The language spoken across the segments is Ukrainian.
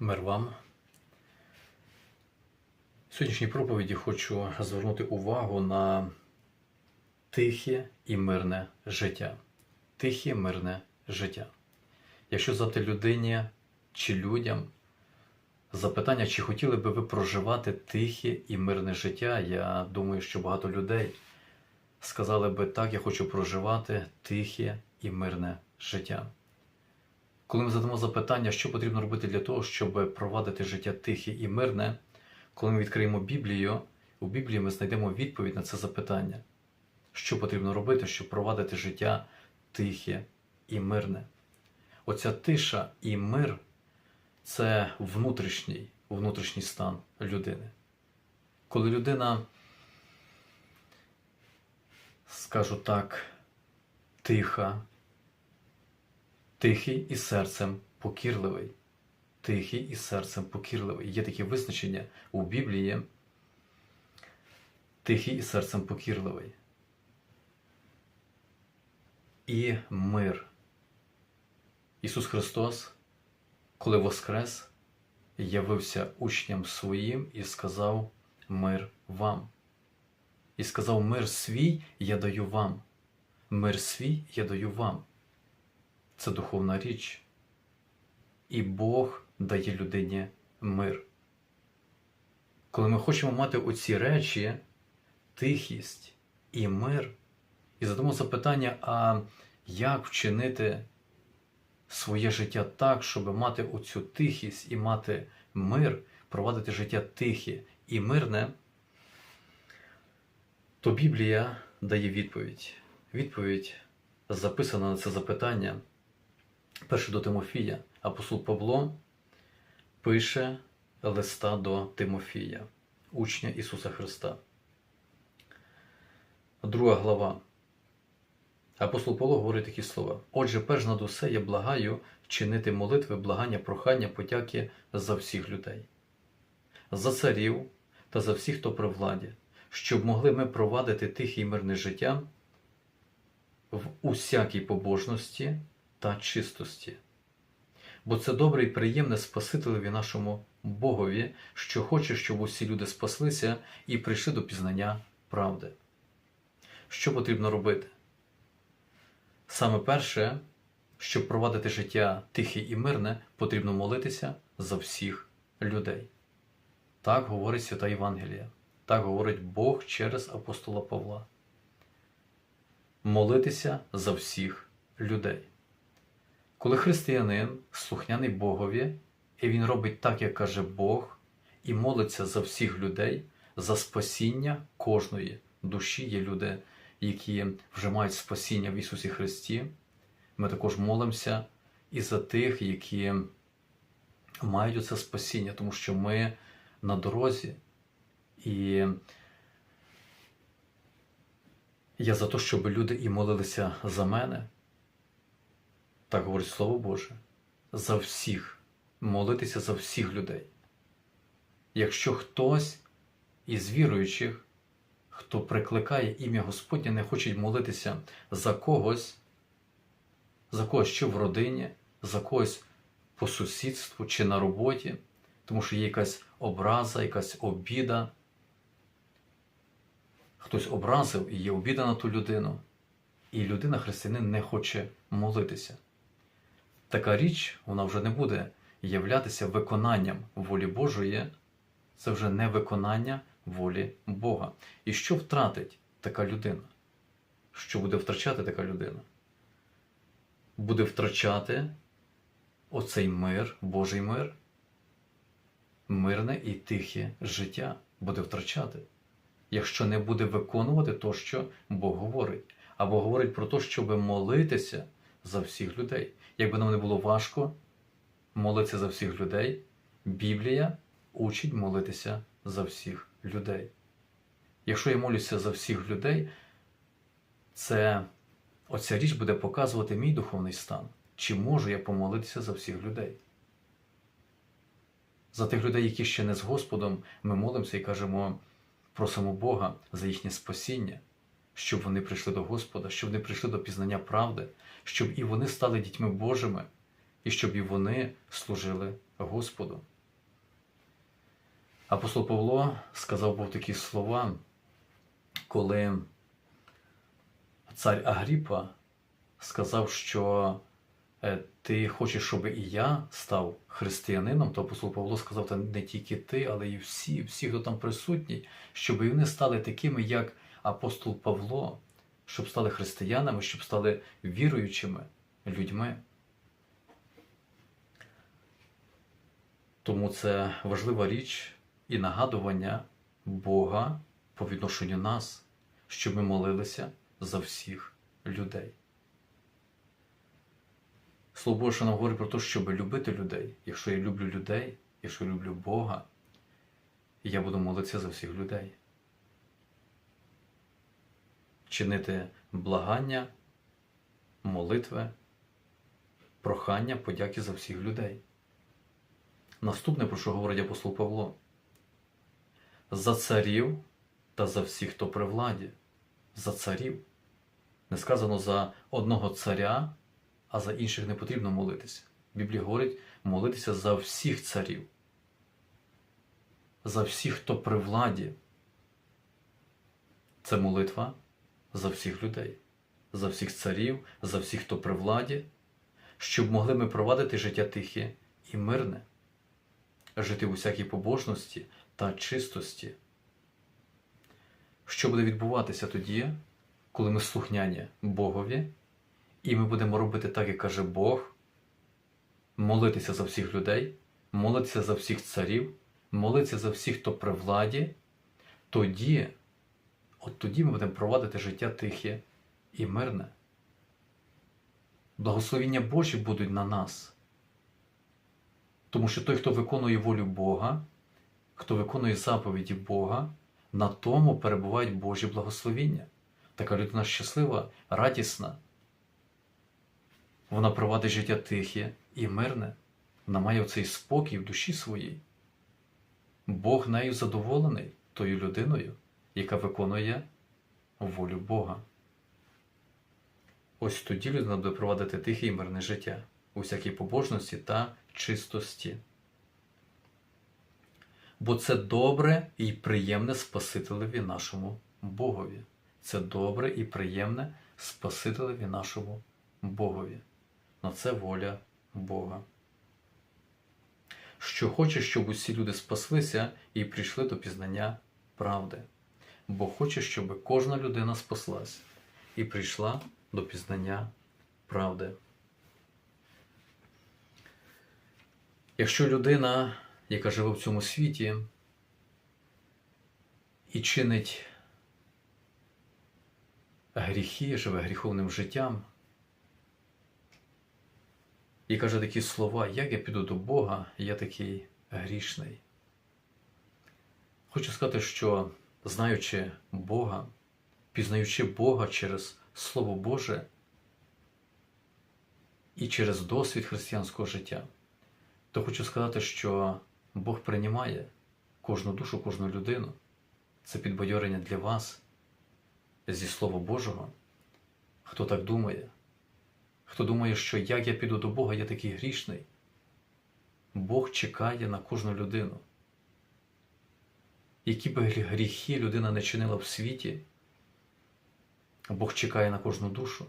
Мир вам. В сьогоднішній проповіді хочу звернути увагу на тихе і мирне життя. Тихе мирне життя. Якщо задати людині чи людям запитання, чи хотіли би ви проживати тихе і мирне життя, я думаю, що багато людей сказали би так, я хочу проживати тихе і мирне життя. Коли ми задамо запитання, що потрібно робити для того, щоб провадити життя тихе і мирне, коли ми відкриємо Біблію, у Біблії ми знайдемо відповідь на це запитання, що потрібно робити, щоб провадити життя тихе і мирне. Оця тиша і мир це внутрішній, внутрішній стан людини. Коли людина, скажу так, тиха, тихий і серцем покірливий. Тихий і серцем покірливий. Є таке визначення у Біблії. Тихий і серцем покірливий. І мир. Ісус Христос, коли воскрес, явився учням своїм і сказав мир вам. І сказав: Мир свій я даю вам. Мир свій я даю вам. Це духовна річ. І Бог дає людині мир. Коли ми хочемо мати оці речі, тихість і мир, і задамо запитання, а як вчинити своє життя так, щоб мати оцю тихість і мати мир, провадити життя тихе і мирне, то Біблія дає відповідь. Відповідь записана на це запитання. Перше до Тимофія, апостол Павло пише листа до Тимофія, учня Ісуса Христа. Друга глава. Апостол Павло говорить такі слова. Отже, перш над усе я благаю чинити молитви, благання, прохання, потяки за всіх людей, за царів та за всіх, хто при владі, щоб могли ми провадити тихе і мирне життя в усякій побожності та чистості. Бо це добре і приємне Спасителеві нашому Богові, що хоче, щоб усі люди спаслися і прийшли до пізнання правди. Що потрібно робити? Саме перше, щоб провадити життя тихе і мирне, потрібно молитися за всіх людей. Так говорить Свята Євангелія, так говорить Бог через апостола Павла. Молитися за всіх людей. Коли християнин слухняний Богові, і він робить так, як каже Бог, і молиться за всіх людей, за спасіння кожної душі є люди, які вже мають спасіння в Ісусі Христі. Ми також молимося і за тих, які мають оце спасіння, тому що ми на дорозі. І я за те, щоб люди і молилися за мене. Так говорить Слово Боже, за всіх, молитися за всіх людей. Якщо хтось із віруючих, хто прикликає ім'я Господнє, не хоче молитися за когось, за когось що в родині, за когось по сусідству чи на роботі, тому що є якась образа, якась обіда, хтось образив і є обіда на ту людину, і людина християнин не хоче молитися така річ вона вже не буде являтися виконанням волі Божої, це вже не виконання волі Бога. І що втратить така людина? Що буде втрачати така людина? Буде втрачати оцей мир, Божий мир, мирне і тихе життя буде втрачати, якщо не буде виконувати то, що Бог говорить, або говорить про те, щоб молитися за всіх людей. Якби нам не було важко молитися за всіх людей, Біблія учить молитися за всіх людей. Якщо я молюся за всіх людей, це оця річ буде показувати мій духовний стан. Чи можу я помолитися за всіх людей? За тих людей, які ще не з Господом, ми молимося і кажемо, просимо Бога за їхнє спасіння щоб вони прийшли до Господа, щоб вони прийшли до пізнання правди, щоб і вони стали дітьми Божими, і щоб і вони служили Господу. Апостол Павло сказав був такі слова, коли цар Агріпа сказав, що е, ти хочеш, щоб і я став християнином, то апостол Павло сказав, та не тільки ти, але і всі, всі, хто там присутній, щоб і вони стали такими, як апостол Павло, щоб стали християнами, щоб стали віруючими людьми. Тому це важлива річ і нагадування Бога по відношенню нас, щоб ми молилися за всіх людей. Слово Боже нам говорить про те, щоб любити людей. Якщо я люблю людей, якщо я люблю Бога, я буду молитися за всіх людей. Чинити благання, молитви, прохання, подяки за всіх людей. Наступне, про що говорить апостол Павло, за царів та за всіх, хто при владі, за царів. Не сказано за одного царя, а за інших не потрібно молитися. Біблія говорить молитися за всіх царів, за всіх, хто при владі. Це молитва за всіх людей, за всіх царів, за всіх, хто при владі, щоб могли ми провадити життя тихе і мирне, жити в усякій побожності та чистості. Що буде відбуватися тоді, коли ми слухняні Богові, і ми будемо робити так, як каже Бог, молитися за всіх людей, молитися за всіх царів, молитися за всіх, хто при владі, тоді, от тоді ми будемо провадити життя тихе і мирне. Благословіння Божі будуть на нас. Тому що той, хто виконує волю Бога, хто виконує заповіді Бога, на тому перебувають Божі благословіння. Така людина щаслива, радісна. Вона провадить життя тихе і мирне. Вона має оцей спокій в душі своїй. Бог нею задоволений тою людиною, яка виконує волю Бога. Ось тоді людина буде провадити тихе і мирне життя у всякій побожності та чистості. Бо це добре і приємне Спасителеві нашому Богові. Це добре і приємне Спасителеві нашому Богові. На це воля Бога. Що хоче, щоб усі люди спаслися і прийшли до пізнання правди. Бо хоче, щоб кожна людина спаслась і прийшла до пізнання правди. Якщо людина, яка живе в цьому світі, і чинить гріхи, живе гріховним життям, і каже такі слова, як я піду до Бога, я такий грішний. Хочу сказати, що знаючи Бога, пізнаючи Бога через Слово Боже і через досвід християнського життя, то хочу сказати, що Бог приймає кожну душу, кожну людину. Це підбадьорення для вас зі Слова Божого. Хто так думає, хто думає, що як я піду до Бога, я такий грішний. Бог чекає на кожну людину. Які б гріхи людина не чинила в світі, Бог чекає на кожну душу.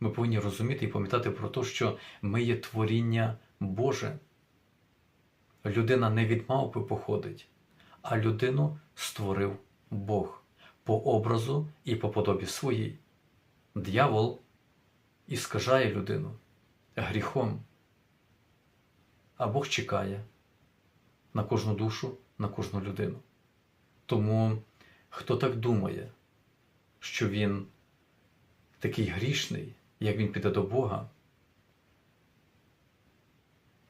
Ми повинні розуміти і пам'ятати про те, що ми є творіння Боже. Людина не від мавпи походить, а людину створив Бог по образу і по подобі своїй. Д'явол іскажає людину гріхом, а Бог чекає на кожну душу, на кожну людину. Тому хто так думає, що він такий грішний, як він піде до Бога,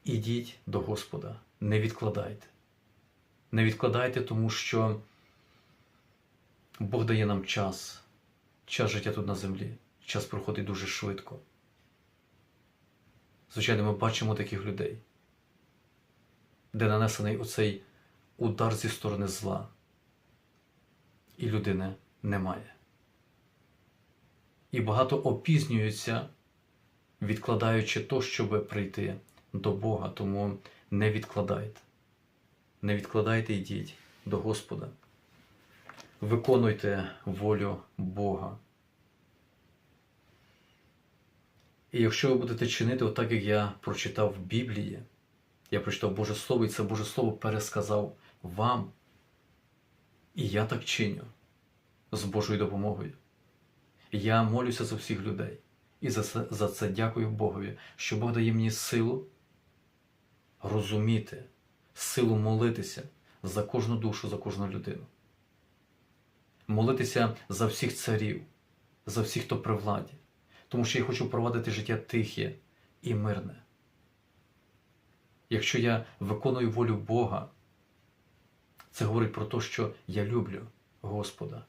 ідіть до Господа, не відкладайте. Не відкладайте, тому що Бог дає нам час, час життя тут на землі, час проходить дуже швидко. Звичайно, ми бачимо таких людей, де нанесений оцей удар зі сторони зла, і людини немає. І багато опізнюються, відкладаючи то, щоб прийти до Бога, тому не відкладайте. Не відкладайте, йдіть до Господа. Виконуйте волю Бога. І якщо ви будете чинити отак, як я прочитав в Біблії, я прочитав Боже Слово, і це Боже Слово пересказав вам, і я так чиню з Божою допомогою. Я молюся за всіх людей. І за це, за це дякую Богові, що Бог дає мені силу розуміти, силу молитися за кожну душу, за кожну людину. Молитися за всіх царів, за всіх, хто при владі. Тому що я хочу провадити життя тихе і мирне. Якщо я виконую волю Бога, це говорить про те, що я люблю Господа.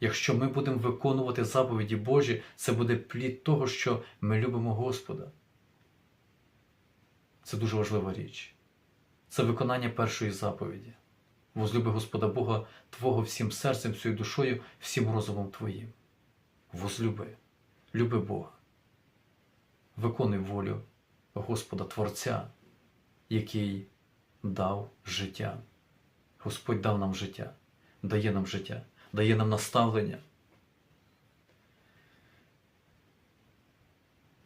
Якщо ми будемо виконувати заповіді Божі, це буде плід того, що ми любимо Господа. Це дуже важлива річ. Це виконання першої заповіді. Возлюби Господа Бога Твого всім серцем, всією душою, всім розумом Твоїм. Возлюби, люби Бога. Виконуй волю Господа Творця, який дав життя. Господь дав нам життя, дає нам життя, дає нам наставлення.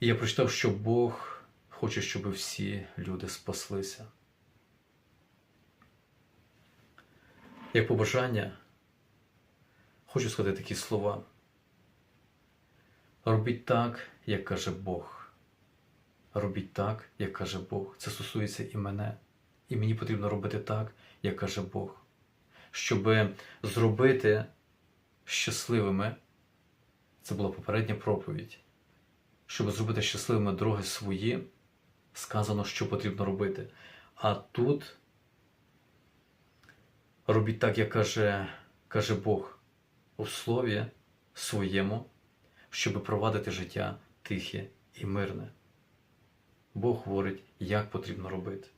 І я прочитав, що Бог хоче, щоб всі люди спаслися. Як побажання, хочу сказати такі слова. Робіть так, як каже Бог. Робіть так, як каже Бог. Це стосується і мене. І мені потрібно робити так, як каже Бог. Щоб зробити щасливими, це була попередня проповідь. Щоб зробити щасливими дороги свої, сказано, що потрібно робити. А тут робіть так, як каже, каже Бог у слові своєму, щоб провадити життя тихе і мирне. Бог говорить, як потрібно робити.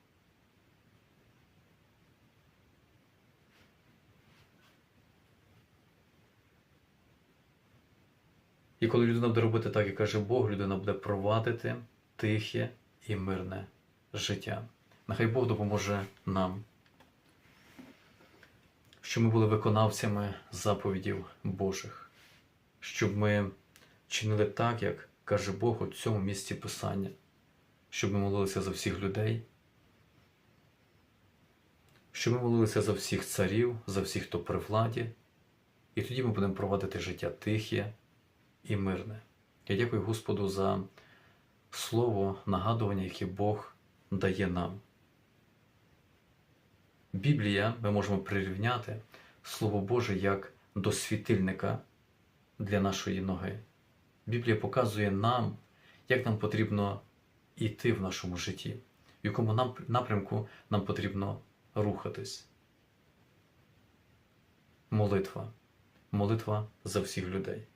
І коли людина буде робити так, як каже Бог, людина буде провадити тихе і мирне життя. Нехай Бог допоможе нам, щоб ми були виконавцями заповідів Божих, щоб ми чинили так, як каже Бог у цьому місці Писання, щоб ми молилися за всіх людей, щоб ми молилися за всіх царів, за всіх, хто при владі, і тоді ми будемо провадити життя тихе і мирне. Я дякую Господу за слово, нагадування, яке Бог дає нам. Біблія ми можемо прирівняти Слово Боже як до світильника для нашої ноги. Біблія показує нам, як нам потрібно йти в нашому житті, в якому напрямку нам потрібно рухатись. Молитва. Молитва за всіх людей.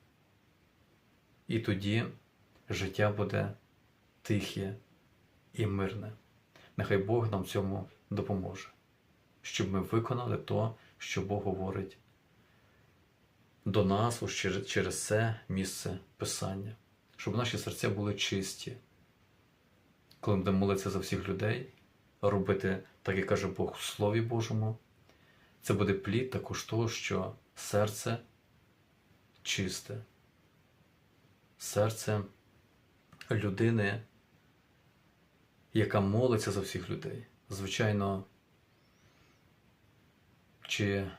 І тоді життя буде тихе і мирне. Нехай Бог нам в цьому допоможе, щоб ми виконали то, що Бог говорить до нас через, це місце Писання, щоб наші серця були чисті. Коли будемо молитися за всіх людей, робити так, як каже Бог у Слові Божому, це буде плід також того, що серце чисте серце людини, яка молиться за всіх людей. Звичайно, чи,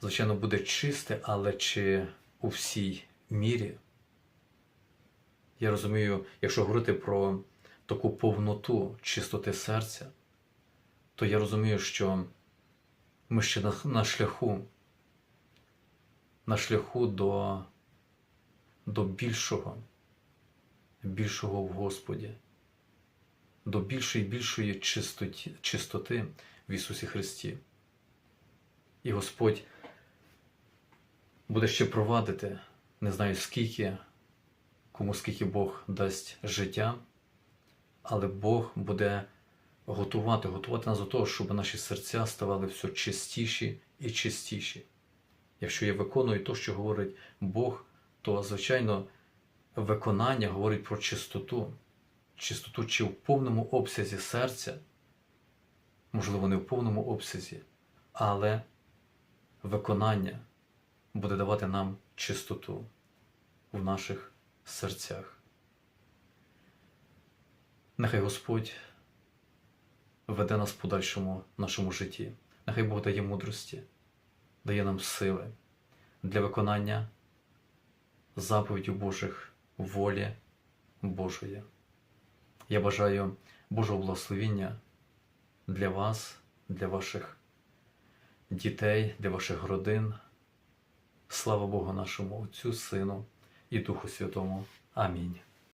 звичайно, буде чисте, але чи у всій мірі. Я розумію, якщо говорити про таку повноту чистоти серця, то я розумію, що ми ще на, шляху, на шляху до до більшого, більшого в Господі, до більшої більшої чистоті, чистоти в Ісусі Христі. І Господь буде ще провадити, не знаю скільки, кому скільки Бог дасть життя, але Бог буде готувати, готувати нас до того, щоб наші серця ставали все чистіші і чистіші. Якщо я виконую те, що говорить Бог то, звичайно, виконання говорить про чистоту, чистоту чи в повному обсязі серця, можливо, не в повному обсязі, але виконання буде давати нам чистоту в наших серцях. Нехай Господь веде нас в подальшому нашому житті. Нехай Бог дає мудрості, дає нам сили для виконання заповідів Божих волі Божої. Я бажаю Божого благословіння для вас, для ваших дітей, для ваших родин. Слава Богу нашому Отцю, Сину і Духу Святому. Амінь.